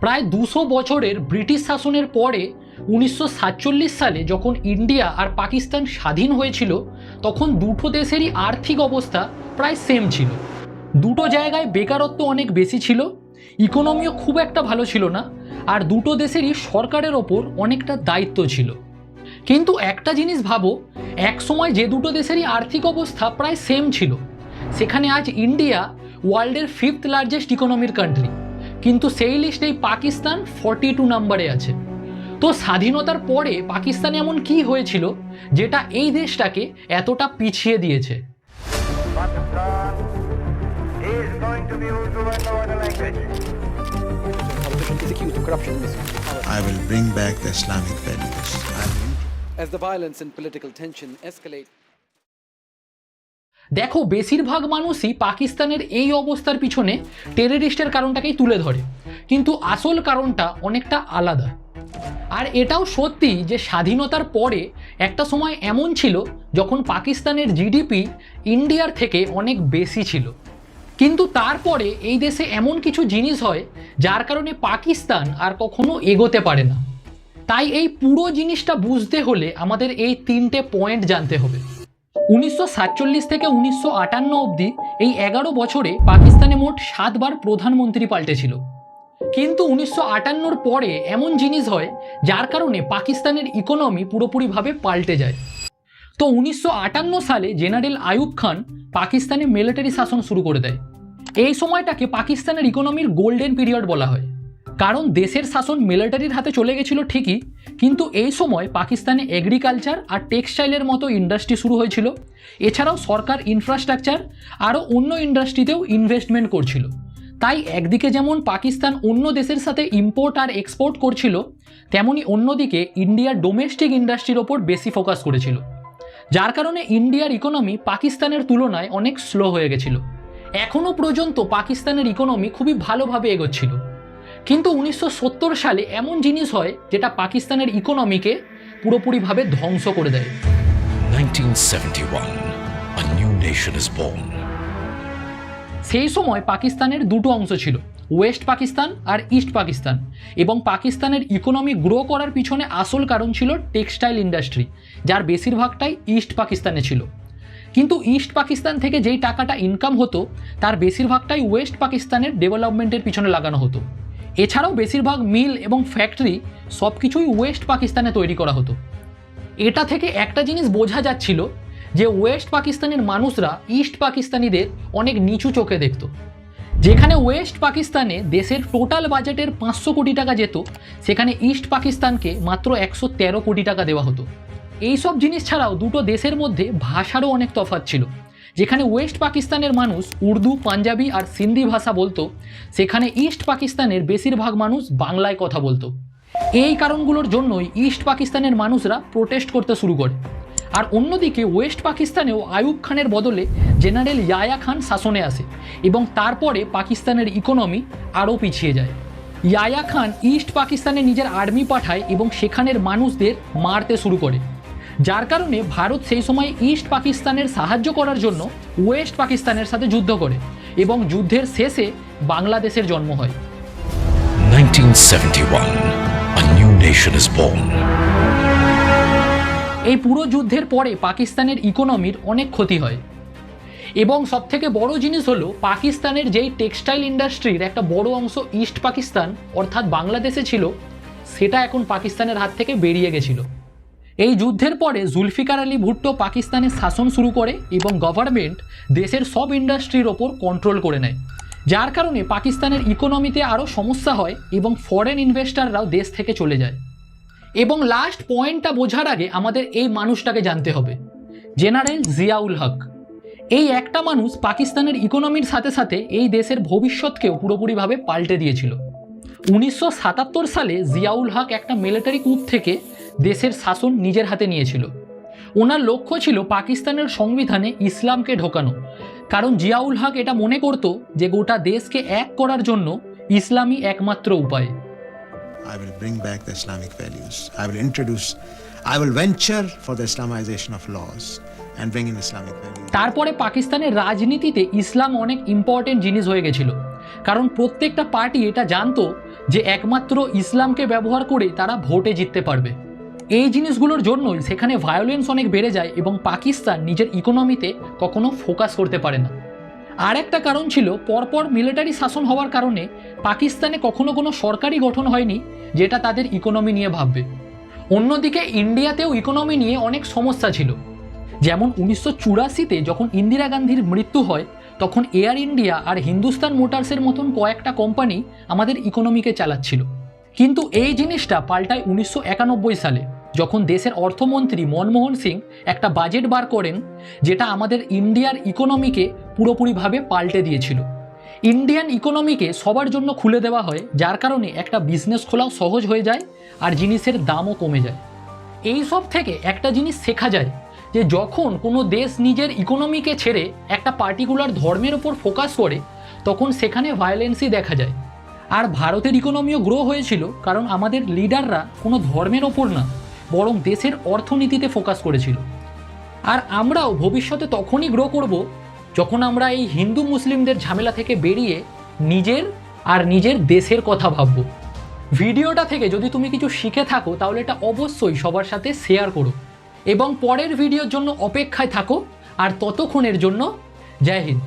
প্রায় দুশো বছরের ব্রিটিশ শাসনের পরে উনিশশো সাতচল্লিশ সালে যখন ইন্ডিয়া আর পাকিস্তান স্বাধীন হয়েছিল, তখন দুটো দেশেরই আর্থিক অবস্থা প্রায় সেম ছিল। দুটো জায়গায় বেকারত্ব অনেক বেশি ছিল ইকোনমিও খুব একটা ভালো ছিল না, আর দুটো দেশেরই সরকারের ওপর অনেকটা দায়িত্ব ছিল। কিন্তু একটা জিনিস ভাবো এক সময় যে দুটো দেশেরই আর্থিক অবস্থা প্রায় সেম ছিল, সেখানে আজ ইন্ডিয়া ওয়ার্ল্ডের ফিফথ লার্জেস্ট ইকোনমির কান্ট্রি কিন্তু সেই লিস্টেই পাকিস্তান ফর্টি টু নাম্বারে আছে। তো স্বাধীনতার পরে পাকিস্তান এমন কি হয়েছিল যেটা এই দেশটাকে এতটা পিছিয়ে দিয়েছে? As the violence and political tension escalate, দেখো, বেশিরভাগ মানুষই পাকিস্তানের এই অবস্থার পিছনে টেররিস্টের কারণটাকেই তুলে ধরে। কিন্তু আসল কারণটা অনেকটা আলাদা। আর এটাও সত্যি যে স্বাধীনতার পরে একটা সময় এমন ছিল যখন পাকিস্তানের জিডিপি ইন্ডিয়ার থেকে অনেক বেশি ছিল। কিন্তু তারপরে এই দেশে এমন কিছু জিনিস হয় যার কারণে পাকিস্তান আর কখনো এগোতে পারে না। তাই এই পুরো জিনিসটা বুঝতে হলে আমাদের এই তিনটে পয়েন্ট জানতে হবে। উনিশশো সাতচল্লিশ থেকে উনিশশো আটান্ন অবধি এই এগারো বছরে পাকিস্তানে মোট সাতবার প্রধানমন্ত্রী পাল্টেছিল। কিন্তু উনিশশো আটান্নর পরে এমন জিনিস হয় যার কারণে পাকিস্তানের ইকোনমি পুরোপুরিভাবে পাল্টে যায়। তো উনিশশো আটান্ন সালে জেনারেল আয়ুব খান পাকিস্তানে মিলিটারি শাসন শুরু করে দেয়। এই সময়টাকে পাকিস্তানের ইকোনমির গোল্ডেন পিরিয়ড বলা হয়। কারণ দেশের শাসন মিলিটারির হাতে চলে গেছিল ঠিকই, কিন্তু এই সময় পাকিস্তানে এগ্রিকালচার আর টেক্সটাইলের মতো ইন্ডাস্ট্রি শুরু হয়েছিল। এছাড়াও সরকার ইনফ্রাস্ট্রাকচার আরও অন্য ইন্ডাস্ট্রিতেও ইনভেস্টমেন্ট করছিল। তাই একদিকে যেমন পাকিস্তান অন্য দেশের সাথে ইম্পোর্ট আর এক্সপোর্ট করছিল, তেমনি অন্যদিকে ইন্ডিয়ার ডোমেস্টিক ইন্ডাস্ট্রির ওপর বেশি ফোকাস করেছিল। যার কারণে ইন্ডিয়ার ইকোনমি পাকিস্তানের তুলনায় অনেক স্লো হয়ে গেছিল। এখনও পর্যন্ত পাকিস্তানের ইকোনমি খুবই ভালোভাবে এগোচ্ছিল। কিন্তু উনিশশো সত্তর সালে এমন জিনিস হয় যেটা পাকিস্তানের ইকোনমিকে পুরোপুরিভাবে ধ্বংস করে দেয়। 1971, a new nation is born. সেই সময় পাকিস্তানের দুটো অংশ ছিল ওয়েস্ট পাকিস্তান আর ইস্ট পাকিস্তান। এবং পাকিস্তানের ইকোনমি গ্রো করার পিছনে আসল কারণ ছিল টেক্সটাইল ইন্ডাস্ট্রি যার বেশিরভাগটাই ইস্ট পাকিস্তানে ছিল। কিন্তু ইস্ট পাকিস্তান থেকে যেই টাকাটা ইনকাম হতো তার বেশিরভাগটাই ওয়েস্ট পাকিস্তানের ডেভেলপমেন্টের পিছনে লাগানো হতো। এছাড়াও বেশিরভাগ মিল এবং ফ্যাক্টরি সব কিছুই ওয়েস্ট পাকিস্তানে তৈরি করা হতো। এটা থেকে একটা জিনিস বোঝা যাচ্ছিল যে ওয়েস্ট পাকিস্তানের মানুষরা ইস্ট পাকিস্তানিদের অনেক নিচু চোখে দেখত। যেখানে ওয়েস্ট পাকিস্তানে দেশের টোটাল বাজেটের পাঁচশো কোটি টাকা যেত, সেখানে ইস্ট পাকিস্তানকে মাত্র একশো তেরো কোটি টাকা দেওয়া হতো। এইসব জিনিস ছাড়াও দুটো দেশের মধ্যে ভাষারও অনেক তফাৎ ছিল। যেখানে ওয়েস্ট পাকিস্তানের মানুষ উর্দু, পাঞ্জাবি আর সিন্ধি ভাষা বলতো, সেখানে ইস্ট পাকিস্তানের বেশিরভাগ মানুষ বাংলায় কথা বলতো। এই কারণগুলোর জন্যই ইস্ট পাকিস্তানের মানুষরা প্রোটেস্ট করতে শুরু করে। আর অন্যদিকে ওয়েস্ট পাকিস্তানেও আয়ুব খানের বদলে জেনারেল ইয়ায়া খান শাসনে আসে এবং তারপরে পাকিস্তানের ইকোনমি আরও পিছিয়ে যায়। ইয়ায়া খান ইস্ট পাকিস্তানে নিজের আর্মি পাঠায় এবং সেখানের মানুষদের মারতে শুরু করে। যার কারণে ভারত সেই সময় ইস্ট পাকিস্তানের সাহায্য করার জন্য ওয়েস্ট পাকিস্তানের সাথে যুদ্ধ করে এবং যুদ্ধের শেষে বাংলাদেশের জন্ম হয়। 1971, a new nation is born. এই পুরো যুদ্ধের পরে পাকিস্তানের ইকোনমির অনেক ক্ষতি হয়। এবং সবথেকে বড় জিনিস হলো পাকিস্তানের যেই টেক্সটাইল ইন্ডাস্ট্রির একটা বড় অংশ ইস্ট পাকিস্তান অর্থাৎ বাংলাদেশে ছিল সেটা এখন পাকিস্তানের হাত থেকে বেরিয়ে গেছিল। এই যুদ্ধের পরে জুলফিকার আলী ভুট্টো পাকিস্তানের শাসন শুরু করে এবং গভর্নমেন্ট দেশের সব ইন্ডাস্ট্রির ওপর কন্ট্রোল করে নেয়। যার কারণে পাকিস্তানের ইকোনমিতে আরও সমস্যা হয় এবং ফরেন ইনভেস্টাররাও দেশ থেকে চলে যায়। এবং লাস্ট পয়েন্টটা বোঝার আগে আমাদের এই মানুষটাকে জানতে হবে জেনারেল জিয়াউল হক। এই একটা মানুষ পাকিস্তানের ইকোনমির সাথে সাথে এই দেশের ভবিষ্যৎকেও পুরোপুরিভাবে পাল্টে দিয়েছিল। উনিশশো সাতাত্তর সালে জিয়াউল হক একটা মিলিটারি কূপ থেকে দেশের শাসন নিজের হাতে নিয়েছিল। ওনার লক্ষ্য ছিল পাকিস্তানের সংবিধানে ইসলামকে ঢোকানো। কারণ জিয়াউল হক এটা মনে করত যে গোটা দেশকে এক করার জন্য ইসলামই একমাত্র উপায়। I will bring back the Islamic values. I will introduce, I will venture for the Islamization of laws and bring in Islamic values. তারপরে পাকিস্তানের রাজনীতিতে ইসলাম অনেক ইম্পর্টেন্ট জিনিস হয়ে গেছিল। কারণ প্রত্যেকটা পার্টি এটা জানতো যে একমাত্র ইসলামকে ব্যবহার করে তারা ভোটে জিততে পারবে। এই জিনিসগুলোর জন্যই সেখানে ভায়োলেন্স অনেক বেড়ে যায় এবং পাকিস্তান নিজের ইকোনমিতে কখনো ফোকাস করতে পারে না। আর একটা কারণ ছিল পরপর মিলিটারি শাসন হওয়ার কারণে পাকিস্তানে কখনো কোনো সরকারি গঠন হয়নি যেটা তাদের ইকোনমি নিয়ে ভাববে। অন্যদিকে ইন্ডিয়াতেও ইকোনমি নিয়ে অনেক সমস্যা ছিল। যেমন উনিশশো চুরাশিতে যখন ইন্দিরা গান্ধীর মৃত্যু হয়, তখন এয়ার ইন্ডিয়া আর হিন্দুস্তান মোটরসের মতন কয়েকটা কোম্পানি আমাদের ইকোনমিকে চালাচ্ছিল। কিন্তু এই জিনিসটা পাল্টায় উনিশশো একানব্বই সালে। যখন দেশের অর্থমন্ত্রী মনমোহন সিং একটা বাজেট বার করেন, যেটা আমাদের ইন্ডিয়ার ইকোনমিকে পুরোপুরিভাবে পাল্টে দিয়েছিল। ইন্ডিয়ান ইকোনমিকে সবার জন্য খুলে দেওয়া হয়, যার কারণে একটা বিজনেস খোলাও সহজ হয়ে যায় আর জিনিসের দামও কমে যায়। এই সব থেকে একটা জিনিস শেখা যায়, যে যখন কোনো দেশ নিজের ইকোনমিকে ছেড়ে একটা পার্টিকুলার ধর্মের ওপর ফোকাস করে, তখন সেখানে ভায়োলেন্সই দেখা যায়। আর ভারতের ইকোনমিও গ্রো হয়েছিল, কারণ আমাদের লিডাররা কোনো ধর্মের ওপর না। বরং দেশের অর্থনীতিতে ফোকাস করেছিল। আর আমরাও ভবিষ্যতে তখনই গ্রো করব যখন আমরা এই হিন্দু মুসলিমদের ঝামেলা থেকে বেরিয়ে নিজের আর নিজের দেশের কথা ভাববো। ভিডিওটা থেকে যদি তুমি কিছু শিখে থাকো, তাহলে এটা অবশ্যই সবার সাথে শেয়ার করো। এবং পরের ভিডিওর জন্য অপেক্ষায় থাকো, আর ততক্ষণের জন্য জয় হিন্দ।